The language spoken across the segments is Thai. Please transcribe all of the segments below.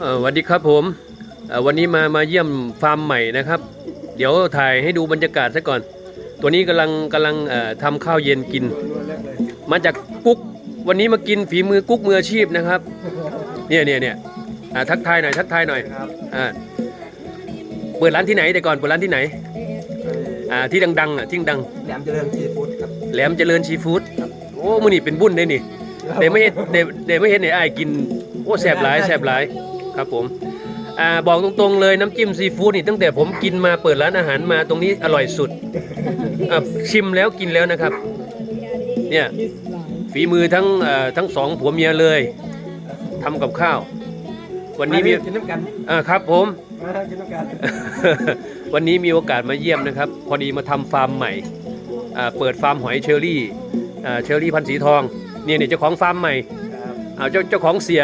เอ่อสวัสดีครับผมเอ่อวันนี้มามาเยี่ยมฟาร์มใหม่นะครับ เดี๋ยวถ่ายให้ดูบรรยากาศซะก่อน ตัวนี้กำลังกำลังเอ่อทำข้าวเย็นกิน มาจากกุ๊กวันนี้มากินฝีมือกุ๊กมืออาชีพนะครับ เนี่ยเนี่ยเนี่ยอ่าทักทายหน่อยทักทายหน่อยครับอ่าเปิดร้านที่ไหนแต่ก่อนเปิดร้านที่ไหนอ่าที่ดังๆอะที่ดังแหลมเจริญซีฟู้ดครับแหลมเจริญชีฟู้ดโอ้มื้อนี้เป็นบุญได้นี่เดี๋ยวไม่เห็นเดี๋ยวเดี๋ยวไม่เห็นไอ้อ้ายกินโอ้แสบหลายแสบหลาย ครับผมอ่าบอกตรงๆเลยน้ำจิ้มซีฟู้ดนี่ตั้งแต่ผมกินมาเปิดร้านอาหารมาตรงนี้อร่อยสุดอะชิมแล้วกินแล้วนะครับ เนี่ยฝีมือทั้งเอ่อทั้งสองผัวเมียเลยทำกับข้าว วันนี้มีกินน้ำกันอ่าครับผม มากินน้ำกัน วันนี้มีโอกาสมาเยี่ยมนะครับ พอดีมาทำฟาร์มใหม่อ่าเปิดฟาร์มหอยเชอรี่อ่าเชอรี่พันธุ์สีทองเนี่ยเนี่ยเจ้าของฟาร์มใหม่ ครับ เอาเจ้าเจ้าของเสีย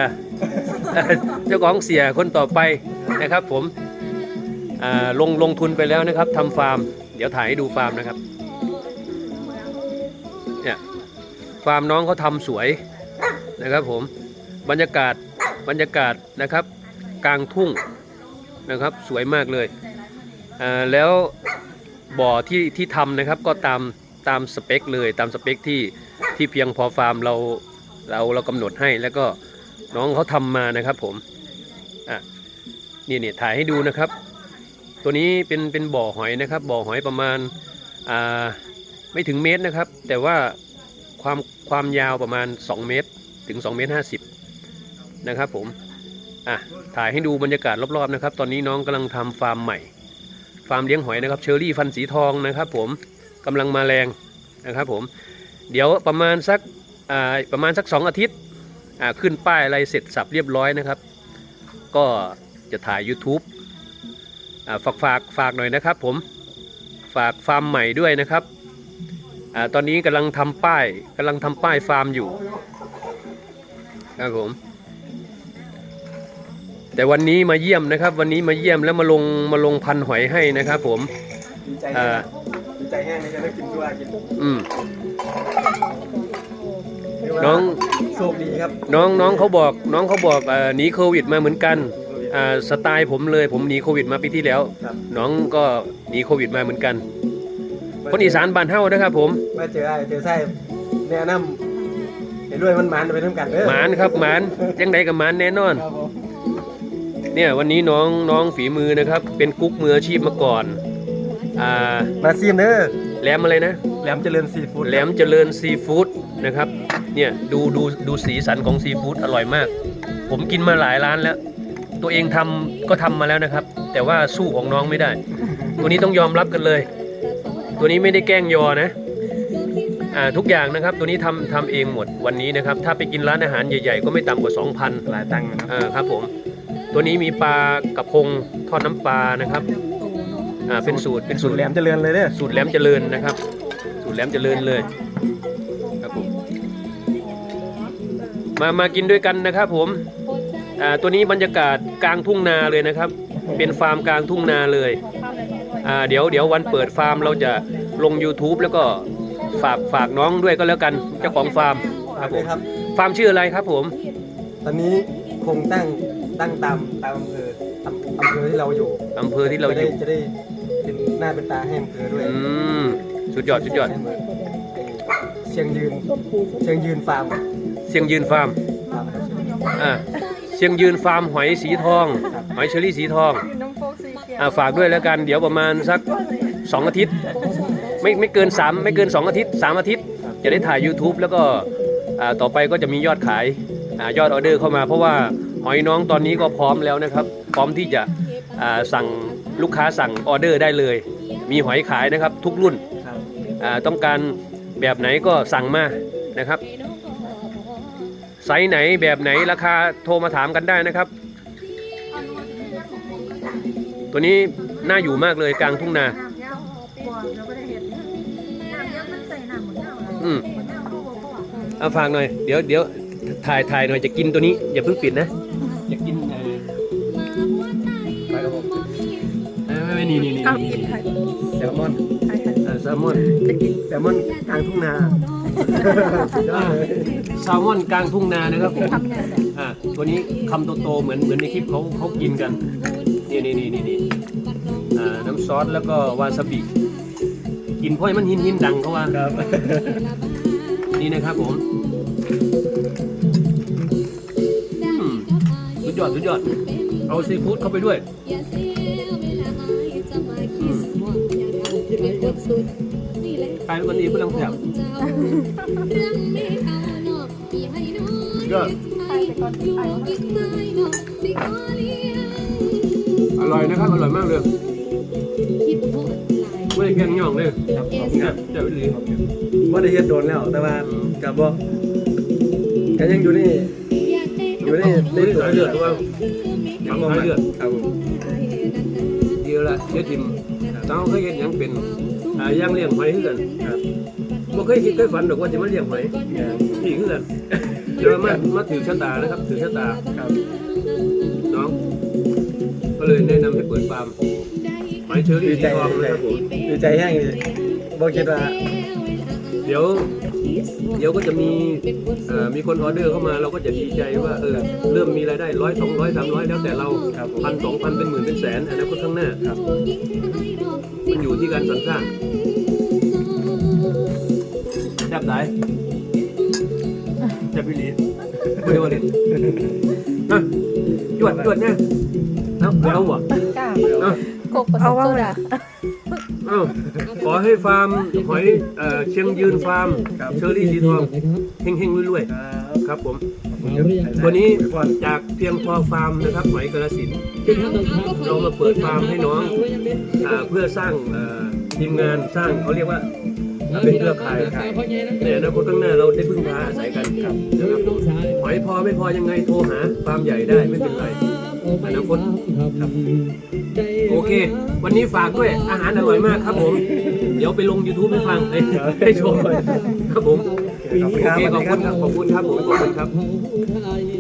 เจ้าของเสียคนต่อไปนะครับ ผมลงลงทุนไปแล้วนะครับทำฟาร์ม เดี๋ยวถ่ายให้ดูฟาร์มนะครับเนี่ยฟาร์มน้องเขาทำสวยนะครับ ผมบรรยากาศบรรยากาศนะครับ กลางทุ่งนะครับสวยมากเลยแล้วบ่อที่ที่ทำนะครับก็ตามตามสเปคเลยตามสเปคที่ที่เพียงพอฟาร์มเราเราเรากำหนดให้แล้วก็ น้องเขาทำมานะครับผมอะนี่นี่ถ่ายให้ดูนะครับ ตัวนี้เป็นเป็นบ่อหอยนะครับ บ่อหอยประมาณอ่าไม่ถึงเมตรนะครับ แต่ว่าความความยาวประมาณ 2 เมตร ถึง2เมตร50นะครับผมอะถ่ายให้ดูบรรยากาศรอบๆนะครับ ตอนนี้น้องกำลังทำฟาร์มใหม่ ฟาร์มเลี้ยงหอยนะครับเชอรี่ฟันสีทองนะครับ ผมกำลังมาแรงนะครับผมเดี๋ยวประมาณสักประมาณสักสองอาทิตย์ ขึ้นป้ายอะไรเสร็จสับเรียบร้อยนะครับ ก็จะถ่าย YouTube อ่าฝากฝากฝากหน่อยนะครับผมฝากฟาร์มใหม่ด้วยนะครับอ่าตอนนี้กำลังทำป้ายกำลังทำป้ายฟาร์มอยู่ครับผมแต่วันนี้มาเยี่ยมนะครับ วันนี้มาเยี่ยมแล้วมาลงมาลงพันหอยให้นะครับผมดีใจอ่าดีใจแห้งเลยจะได้กินตัวกินอืมเรียกว่า น้อง โชคดีครับน้องน้องเขาบอกน้องเขาบอกเอ่อหนีโควิดมาเหมือนกันอ่าสไตล์ผมเลยผมหนีโควิดมาปีที่แล้ว ครับน้องก็หนีโควิดมาเหมือนกัน คนอีสานบ้านเฮานะครับผมมาเจอไอ้เจอไส้แนะนำเห็นด้วยมันหมันไปน้ำกันเด้อหมานครับหมานยังไงกับหมานแน่นอน ครับผมเนี่ยวันนี้น้องน้องฝีมือนะครับ เป็นกุ๊กมืออาชีพมาก่อนอ่ามาซีมเด้อแหลมอะไรนะ แหลมเจริญซีฟู้ดแหลมเจริญซีฟู้ดนะครับ เนี่ยดูดูดูสีสันของซีฟู้ดอร่อยมาก ผมกินมาหลายร้านแล้ว ตัวเองทำก็ทำมาแล้วนะครับ แต่ว่าสู้ของน้องไม่ได้ ตัวนี้ต้องยอมรับกันเลย ตัวนี้ไม่ได้แกล้งยอนะอ่าทุกอย่างนะครับตัวนี้ทำทำเองหมดวันนี้นะครับ ถ้าไปกินร้านอาหารใหญ่ๆ ก็ไม่ต่ำกว่า 2,000หลายตังค์นะครับอ่าครับผมตัวนี้มีปลากระพงทอดน้ำปลานะครับอ่าเป็นสูตรเป็นสูสูตตรรแหลมเจริญเลยเด้อสูตรแหลมเจริญนะครับ สูตรแหลมเจริญเลย ครับผม มามากินด้วยกันนะครับผมอ่าตัวนี้บรรยากาศกลางทุ่งนาเลยนะครับ เป็นฟาร์มกลางทุ่งนาเลยอ่าเดี๋ยวเดี๋ยววันเปิดฟาร์มเราจะลง YouTube แล้วก็ฝากฝากน้องด้วยก็แล้วกันเจ้าของฟาร์มคฝารักบผด้วยมครับ ฟาร์มชื่ออะไรครับผม ตอนนี้คงตั้งตั้งตามตามอำเภออำอำเภอที่เราอยู่อำเภอที่เราจะอได้ยู่จะได้เป็น หน้าเป็นตาให้อำเภอด้วยอืมสุดยอดสุดยอดให้เหมืนไอ้เชียงยืนเชียงยืนฟาร์มเสียงยืนฟาร์มฟาร์มครับอ่าเชียงยืนฟาร์มหอยสีทองหอยเชอรี่สีทองน้องโฟกสีเขียวอ่าฝากด้วยแล้วกันเดี๋ยวประมาณสัก 2 อาทิตย์ ไม่ไม่เกิน 3 ไม่เกิน 2 อาทิตย์ 3 อาทิตย์ จะได้ถ่าย YouTube แล้วก็อ่าต่อไปก็จะมียอดขายอ่ายอดออเดอร์เข้ามา เพราะว่าหอยน้องตอนนี้ก็พร้อมแล้วนะครับ พร้อมที่จะอ่าสั่ง ลูกค้าสั่งออเดอร์ได้เลย มีหอยขายนะครับทุกรุ่นครับอ่าต้องการแบบไหนก็สั่งมานะครับไซส์ไหนแบบไหนราคาโทรมาถามกันได้นะครับ ตัวนี้น่าอยู่มากเลยกลางทุ่งนาน้ำยาวกว่าเราก็ได้เห็นน้ำยาวมันใส่น้ำเหมือนยาวเลยอืมเหมือนยาวเขาบอกว่าเอาฝากหน่อย เดี๋ยวเดี๋ยวถ่ายถ่ายหน่อยจะกินตัวนี้ อย่าเพิ่งปิดนะจะกิน เออไม่นี่นี่นี่เอากินไทยแซลมอนไทยไทยเออแซลมอนจะกินแซลมอนกลางทุ่งนาออ่าแซลมอนกลางทุ่งนานะครับผมทำเนี่ยแหละอ่าตัวนี้คำโตๆเหมือนเหมือนในคลิปเขาเขากินกันนี่นี่นี่นี่นี่อ่าน้ำซอสแล้วก็วาซาบิกินเพราะให้มันหินหินดังเขาว่าครับนี่นะครับผมอืมสุดยอดสุดยอดเอาซีฟู้ดเข้าไปด้วย กลายเป็นวันนี้เพื่อนแถบก็ไปแต่ก่อนที่ไปมันอร่อยนะครับ อร่อยมากเลยไม่ได้แกงย่องเลยครับแซ่บแซ่บอีหลีว่าได้เฮ็ดโดนแล้วแต่ว่ากับบ่ก็ยังอยู่นี่อยู่นี่นี่สายเลือดว่ายังสายเลือดครับผมดีแล้วละเฮ็ดทิมต้องเคยเห็นยังเป็นอ่า ย่างเลี้ยงหอยเฮือนครับบ่เคยคิดเคยฝันหรอกว่าจะมาเลี้ยงหอยครับนี่คือกันเดี๋ยวมามาถือชะตานะครับถือชะตาครับน้อง ก็เลยแนะนำให้เปิดฟาร์มหอยเชอรี่ดีสีใจทองนะครับผมดีใจแห้งเลยบ่คิดว่าเดี๋ยว เดี๋ยวก็จะมีเอ่อมีคนออเดอร์เข้ามาเราก็จะดีใจว่าเออเริ่มมีรายได้ร้อยสองร้อยสามร้อยแล้วแต่เราครับผมพันสองพันเป็นหมื่นเป็นแสนอนาคตข้างหน้าครับ มันอยู่ที่การสรรสร้างแซ่บไหนแซ่บพี่หลีไม่ได้ว่าเล่นฮะจวดจวดเนี่ยเอาเอาวะกล้าเอากบผสมโซดาเอาขอให้ฟาร์มหอยเอ่อเชียงยืนฟาร์มเชอรี่สีทองเฮงๆรวยครับๆครับผม วัวันนนี้นี้จากเพียงพอฟาร์มนะครับหอยกระสินธุ์เรามาเปิดฟาร์มให้น้องอาเพื่อสร้างเอ่อทีมงานสร้างเขาเรียกว่าเป็นเครือข่ายในอนาคตข้างหน้าเราได้พึ่งพาอาศัยกันครับนะครับหอยพอไม่พอยังไงโทรหาฟาร์มใหญ่ได้ไม่เป็นไรอนาคตครับโอเค วันนี้ฝากด้วยอาหารอร่อยมากครับผม เดี๋ยวไปลง YouTube ให้ฟังให้ให้ชมครับผม ขอบคุณโอครับเคสวัสขอบดีคคุรับณครับขอบคุณครับผมขอบคุณครับ